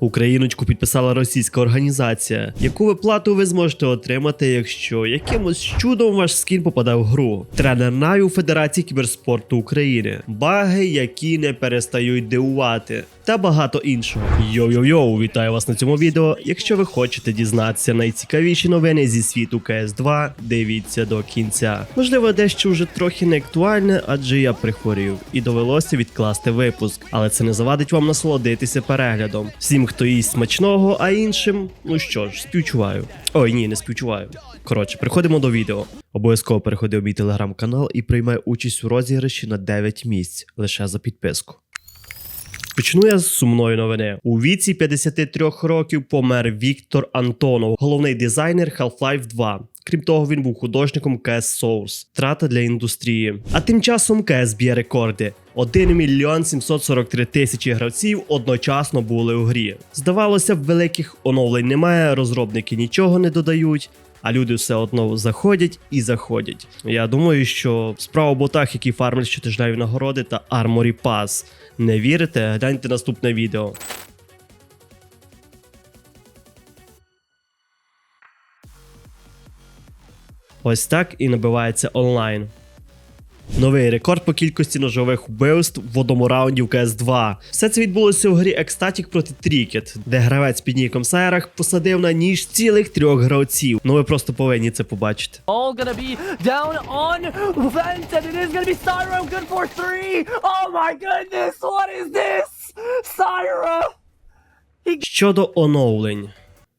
Україночку підписала російська організація. Яку виплату ви зможете отримати, якщо якимось чудом ваш скін попаде в гру? Тренер Наві у Федерації кіберспорту України. Баги, які не перестають дивувати. Та багато іншого. Йоу-йоу-йоу, вітаю вас на цьому відео. Якщо ви хочете дізнатися найцікавіші новини зі світу CS2, дивіться до кінця. Можливо, дещо вже трохи не актуальне, адже я прихворів і довелося відкласти випуск. Але це не завадить вам насолодитися переглядом. Всім, хто їсть смачного, а іншим, ну що ж, співчуваю. Ой, ні, не співчуваю. Коротше, приходимо до відео. Обов'язково переходи у мій телеграм-канал і приймай участь у розіграші на 9 місць лише за підписку. Почну я з сумної новини. У віці 53 років помер Віктор Антонов, головний дизайнер Half-Life 2. Крім того, він був художником CS Source. Трата для індустрії. А тим часом CS б'є рекорди. 1 мільйон 743 тисячі гравців одночасно були у грі. Здавалося б, великих оновлень немає, розробники нічого не додають. А люди все одно заходять і заходять. Я думаю, що справа в ботах, які фармлять щотижневі нагороди та Armory Pass. Не вірите? Гляньте наступне відео. Ось так і набивається онлайн. Новий рекорд по кількості ножових вбивств в одному раунді в cs 2 Все це відбулося у грі Ecstatic проти Трікет, де гравець під ніком Сайрах посадив на ніж цілих трьох гравців. Ну ви просто повинні це побачити. all gonna be down on vent, and it is gonna be Syra good for three. Oh my goodness, what is this? Syra! Щодо оновлень.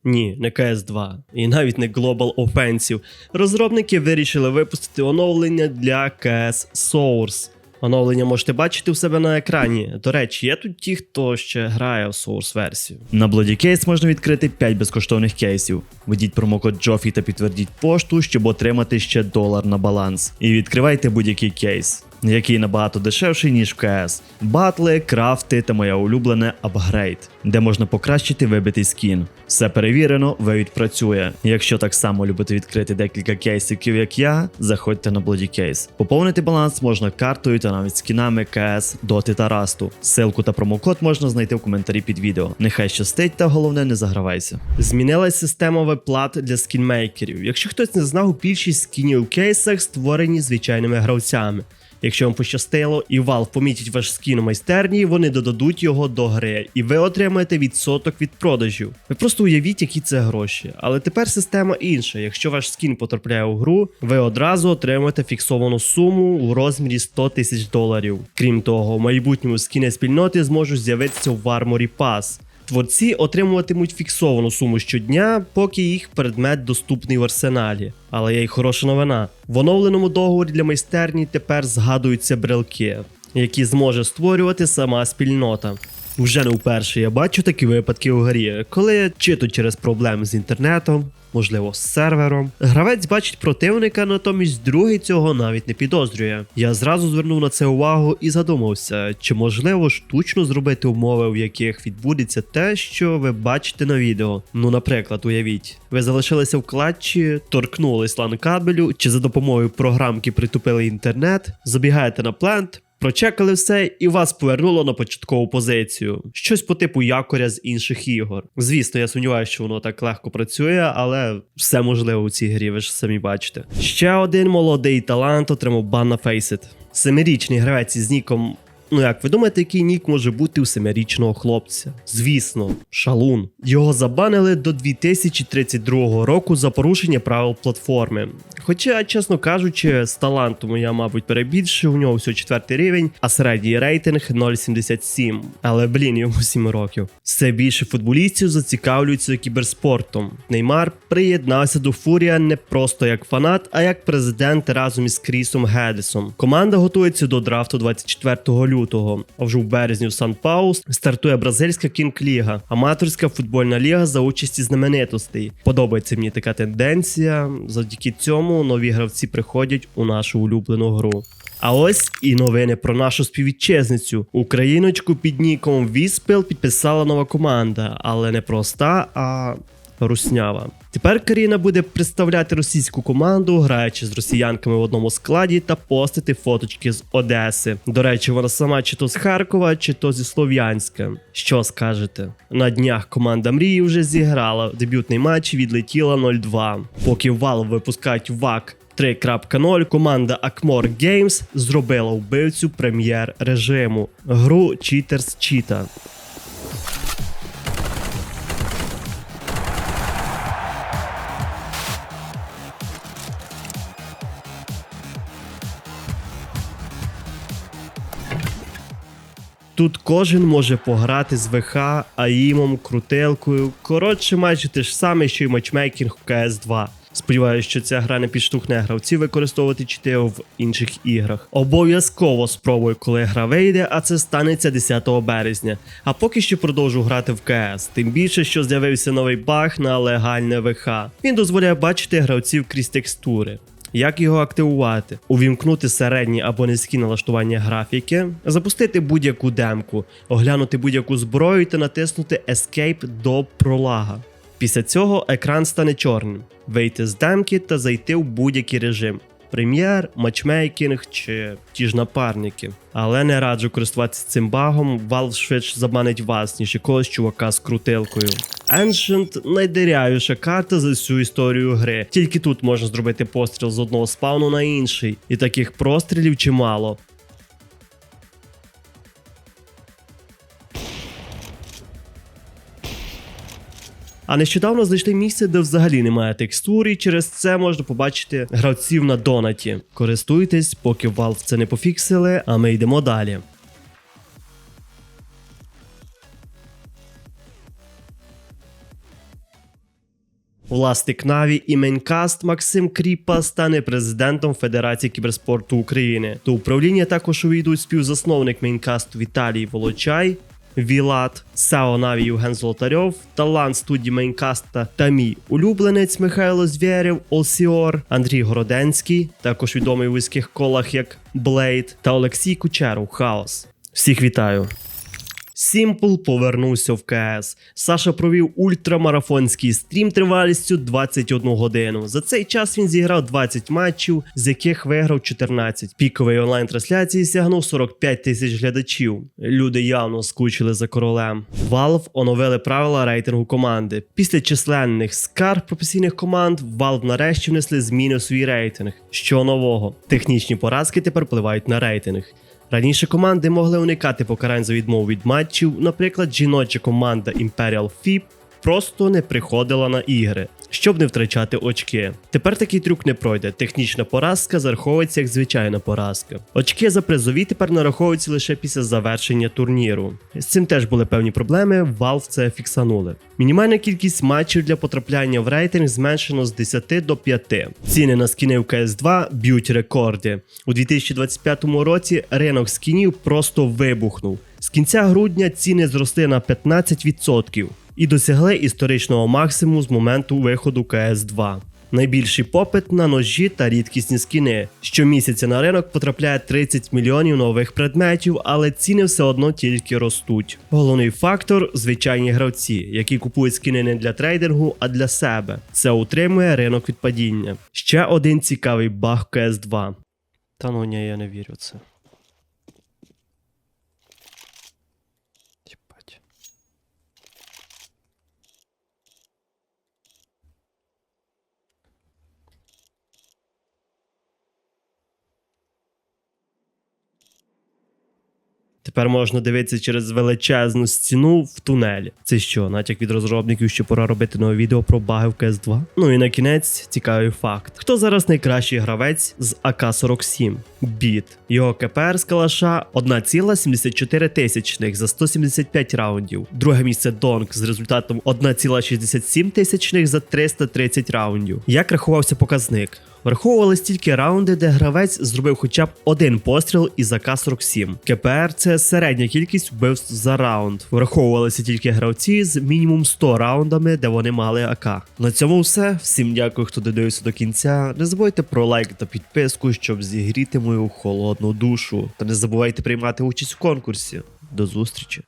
Ні, не CS2 і навіть не Global Offensive. Розробники вирішили випустити оновлення для CS Source. Оновлення можете бачити у себе на екрані. До речі, є тут ті, хто ще грає в Source версію. На Bloody Case можна відкрити 5 безкоштовних кейсів. Введіть промокод Joffy та підтвердіть пошту, щоб отримати ще долар на баланс. І відкривайте будь-який кейс який набагато дешевший, ніж в КС. Батли, крафти та моя улюблена апгрейд, де можна покращити вибитий скін. Все перевірено, вивід працює. Якщо так само любите відкрити декілька кейсиків, як я, заходьте на Bloody Case. Поповнити баланс можна картою та навіть скінами КС, Доти та Расту. Ссылку та промокод можна знайти в коментарі під відео. Нехай щастить, та головне не загравайся. Змінилась система виплат для скінмейкерів. Якщо хтось не знав, більшість скінів у кейсах створені звичайними гравцями. Якщо вам пощастило і Valve помітять ваш скін у майстерні, вони додадуть його до гри, і ви отримаєте відсоток від продажів. Ви просто уявіть, які це гроші. Але тепер система інша. Якщо ваш скін потрапляє у гру, ви одразу отримаєте фіксовану суму у розмірі 100 тисяч доларів. Крім того, в майбутньому скіни спільноти зможуть з'явитися в Armory Pass. Творці отримуватимуть фіксовану суму щодня, поки їх предмет доступний в арсеналі. Але є й хороша новина: в оновленому договорі для майстерні тепер згадуються брелки, які зможе створювати сама спільнота. Вже не вперше я бачу такі випадки у грі, коли чи то через проблеми з інтернетом, можливо, з сервером. Гравець бачить противника, натомість другий цього навіть не підозрює. Я зразу звернув на це увагу і задумався, чи можливо штучно зробити умови, в яких відбудеться те, що ви бачите на відео. Ну, наприклад, уявіть, ви залишилися в клатчі, торкнулись лан кабелю, чи за допомогою програмки притупили інтернет, забігаєте на плент. Прочекали все і вас повернуло на початкову позицію. Щось по типу якоря з інших ігор. Звісно, я сумніваюся, що воно так легко працює, але все можливо у цій грі, ви ж самі бачите. Ще один молодий талант отримав бан на Faceit. Семирічний гравець із ніком. Ну як ви думаєте, який нік може бути у семирічного хлопця? Звісно, шалун. Його забанили до 2032 року за порушення правил платформи. Хоча, чесно кажучи, з талантом я, мабуть, перебільшив, у нього всього четвертий рівень, а середній рейтинг 0,77. Але блін, йому 7 років. Все більше футболістів зацікавлюються кіберспортом. Неймар приєднався до Фурія не просто як фанат, а як президент разом із Крісом Гедесом. Команда готується до драфту 24 лютого. А вже в березні в Сан Паус стартує бразильська кінг-ліга, аматорська футбольна ліга за участі знаменитостей. Подобається мені така тенденція. Завдяки цьому нові гравці приходять у нашу улюблену гру. А ось і новини про нашу співвітчизницю. Україночку під ніком Віспел підписала нова команда, але не проста, а Руснява. Тепер Каріна буде представляти російську команду, граючи з росіянками в одному складі та постити фоточки з Одеси. До речі, вона сама чи то з Харкова, чи то зі Слов'янська. Що скажете? На днях команда Мрії вже зіграла дебютний матч, відлетіла 0-2. Поки Valve випускають ВАК 3.0 команда Akmor Games зробила вбивцю прем'єр режиму гру Cheaters Cheetah. Тут кожен може пограти з ВХ, АІМом, крутелкою. Коротше, майже те ж саме, що й матчмейкінг в CS 2. Сподіваюсь, що ця гра не підштовхне гравців використовувати чити в інших іграх. Обов'язково спробую, коли гра вийде, а це станеться 10 березня. А поки що продовжу грати в КС. Тим більше, що з'явився новий баг на легальне ВХ. Він дозволяє бачити гравців крізь текстури. Як його активувати? Увімкнути середні або низькі налаштування графіки, запустити будь-яку демку, оглянути будь-яку зброю та натиснути Escape до пролага. Після цього екран стане чорним, вийти з демки та зайти в будь-який режим. Прем'єр, матчмейкінг чи ті ж напарники. Але не раджу користуватися цим багом, Valve швидше забанить вас, ніж якогось чувака з крутилкою. Ancient найдиряюша карта за всю історію гри. Тільки тут можна зробити постріл з одного спауну на інший, і таких прострілів чимало. А нещодавно знайшли місце, де взагалі немає текстур, і через це можна побачити гравців на донаті. Користуйтесь, поки Valve це не пофіксили, а ми йдемо далі. Власник Наві і мейнкаст Максим Кріпа стане президентом Федерації кіберспорту України. До управління також увійдуть співзасновник мейнкасту Віталій Волочай, Вілат, Сао Наві Євген Золотарьов, талант студії мейнкаста та мій улюбленець Михайло Звєрєв, Олсіор, Андрій Городенський, також відомий у вузьких колах як Блейд, та Олексій Кучеров Хаос. Всіх вітаю! Сімпл повернувся в КС. Саша провів ультрамарафонський стрім тривалістю 21 годину. За цей час він зіграв 20 матчів, з яких виграв 14. Піковий онлайн-трансляції сягнув 45 тисяч глядачів. Люди явно скучили за королем. Valve оновили правила рейтингу команди. Після численних скарг професійних команд Valve нарешті внесли зміни у свій рейтинг. Що нового? Технічні поразки тепер впливають на рейтинг. Раніше команди могли уникати покарань за відмову від матчів, наприклад, жіноча команда Imperial FIP просто не приходила на ігри, щоб не втрачати очки. Тепер такий трюк не пройде. Технічна поразка зараховується як звичайна поразка. Очки за призові тепер нараховуються лише після завершення турніру. З цим теж були певні проблеми. Valve це фіксанули. Мінімальна кількість матчів для потрапляння в рейтинг зменшено з 10 до 5. Ціни на скіни в CS2 б'ють рекорди. У 2025 році ринок скінів просто вибухнув. З кінця грудня ціни зросли на 15% і досягли історичного максимуму з моменту виходу CS2. Найбільший попит на ножі та рідкісні скіни. Щомісяця на ринок потрапляє 30 мільйонів нових предметів, але ціни все одно тільки ростуть. Головний фактор звичайні гравці, які купують скіни не для трейдингу, а для себе. Це утримує ринок від падіння. Ще один цікавий баг CS2. Та ну ні, я не вірю в це. Тепер можна дивитися через величезну стіну в тунелі. Це що, натяк від розробників, що пора робити нове відео про баги в CS 2? Ну і на кінець цікавий факт: хто зараз найкращий гравець з АК-47? Біт. Його КПР з калаша 1,74 тисячних за 175 раундів. Друге місце Донг з результатом 1,67 тисячних за 330 раундів. Як рахувався показник? Враховувались тільки раунди, де гравець зробив хоча б один постріл із АК-47. КПР це середня кількість вбивств за раунд. Враховувалися тільки гравці з мінімум 100 раундами, де вони мали АК. На цьому все. Всім дякую, хто додивився до кінця. Не забувайте про лайк та підписку, щоб зігріти мою холодну душу. Та не забувайте приймати участь в конкурсі. До зустрічі!